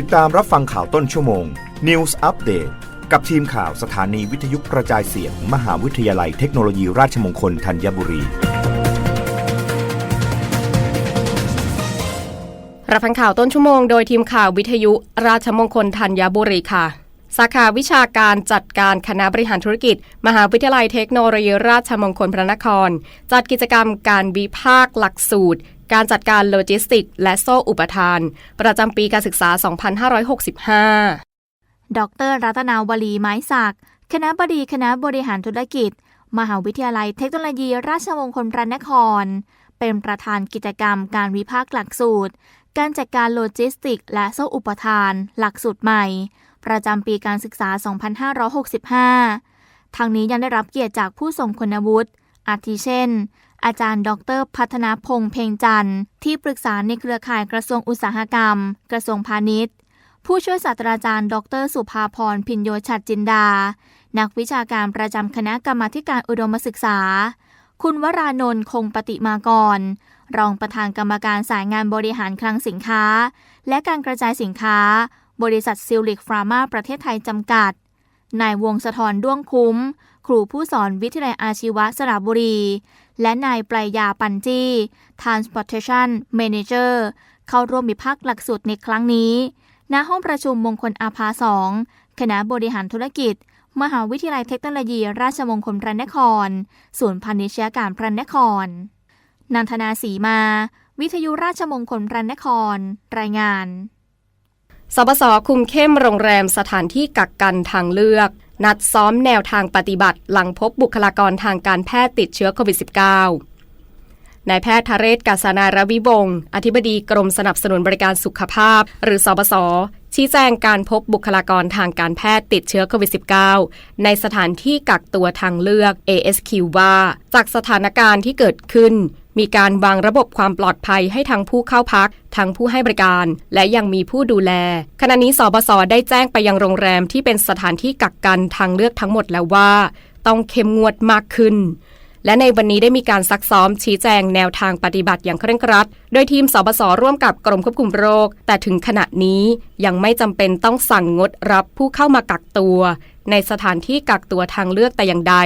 ติดตามรับฟังข่าวต้นชั่วโมง News Update กับทีมข่าวสถานีวิทยุกระจายเสียง มหาวิทยาลัยเทคโนโลยีราชมงคลธัญบุรี รับฟังข่าวต้นชั่วโมงโดยทีมข่าววิทยุราชมงคลธัญบุรีค่ะสาขาวิชาการจัดการคณะบริหารธุรกิจ มหาวิทยาลัยเทคโนโลยีราชมงคลพระนคร จัดกิจกรรมการวิพากษ์หลักสูตร การจัดการโลจิสติกและโซ่อุปทาน ประจำปีการศึกษา 2565 ดรรัตนาวลีไม้ศักด์คณะบดีคณะบริหารธุรกิจ มหาวิทยาลัยเทคโนโลยี ราชมงคลพระนคร เป็นประธานกิจกรรมการวิพากษ์หลักสูตร การจัดการโลจิสติก และโซ่อุปทาน หลักสูตรใหม่ ประจำปีการศึกษา 2565 ทางนี้ยังได้รับเกียรติจากผู้ทรงคุณวุฒิอาทิเช่น อาจารย์ ดร พัฒนาพงษ์เพ่งจันทร์ที่ปรึกษาในเครือข่ายกระทรวงอุตสาหกรรม กระทรวงพาณิชย์ ผู้ช่วยศาสตราจารย์ ดร สุภาพรพินโยชัดจินดา นักวิชาการประจำคณะกรรมาธิการอุดมศึกษา คุณวรานนท์คงปฏิมากร รองประธานกรรมการสายงานบริหารคลังสินค้า และการกระจายสินค้า บริษัทซิลลิกฟรามาประเทศไทยจำกัดนายวงศธรด้วงคุ้ม ครูผู้สอนวิทยาลัยอาชีวะสระบุรี และนายปลายยาปันจี้ Transportation Manager เข้าร่วมวิพากษ์หลักสูตรในครั้งนี้ ณ ห้องประชุมมงคลอาภาสองคณะบริหารธุรกิจ มหาวิทยาลัยเทคโนโลยี ราชมงคลพระนคร ศูนย์พาณิชยการพระนคร นันทนาสีมา วิทยุราชมงคลพระนคร รายงานสบสคุมเข้มโรงแรมสถานที่กักกันทางเลือก นัดซ้อมแนวทางปฏิบัติ หลังพบบุคลากรทางการแพทย์ติดเชื้อโควิด -19 นายแพทย์ทะเรศกาสนารวิวงศ์อธิบดีกรมสนับสนุนบริการสุขภาพ หรือสบสชี้แจงการพบบุคลากรทางการแพทย์ติดเชื้อโควิด -19 ในสถานที่กักตัวทางเลือก ASQ ว่า จากสถานการณ์ที่เกิดขึ้น มีการวางระบบความปลอดภัยให้ทั้งผู้เข้าพัก ทั้งผู้ให้บริการ และยังมีผู้ดูแล ขณะนี้สบสได้แจ้งไปยังโรงแรมที่เป็นสถานที่กักกันทางเลือกทั้งหมดแล้วว่า ต้องเข้มงวดมากขึ้นและในวันนี้ได้มีการซักซ้อมชี้แจงแนวทางปฏิบัติอย่างเคร่งครัด โดยทีมสบสร่วมกับกรมควบคุมโรค แต่ถึงขณะนี้ยังไม่จำเป็นต้องสั่งงดรับผู้เข้ามากักตัว ในสถานที่กักตัวทางเลือกแต่อย่างใด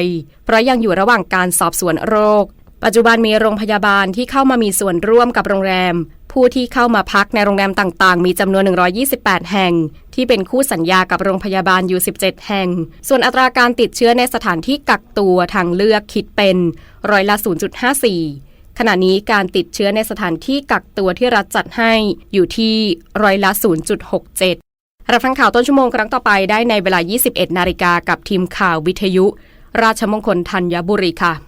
เพราะยังอยู่ระหว่างการสอบสวนโรค ปัจจุบันมีโรงพยาบาลที่เข้ามามีส่วนร่วมกับโรงแรม ผู้ที่เข้ามาพักในโรงแรมต่างๆ มีจำนวน 128 แห่ง ที่เป็นคู่สัญญากับโรงพยาบาลอยู่ 17 แห่ง ส่วนอัตราการติดเชื้อในสถานที่กักตัวทางเลือกคิดเป็นร้อยละ 0.54 ขณะนี้การติดเชื้อในสถานที่กักตัวที่รัฐจัดให้อยู่ที่ร้อยละ 0.67 รับฟังข่าวต้นชั่วโมงครั้งต่อไปได้ในเวลา 21 นาฬิกากับทีมข่าววิทยุ ราชมงคลธัญบุรีค่ะ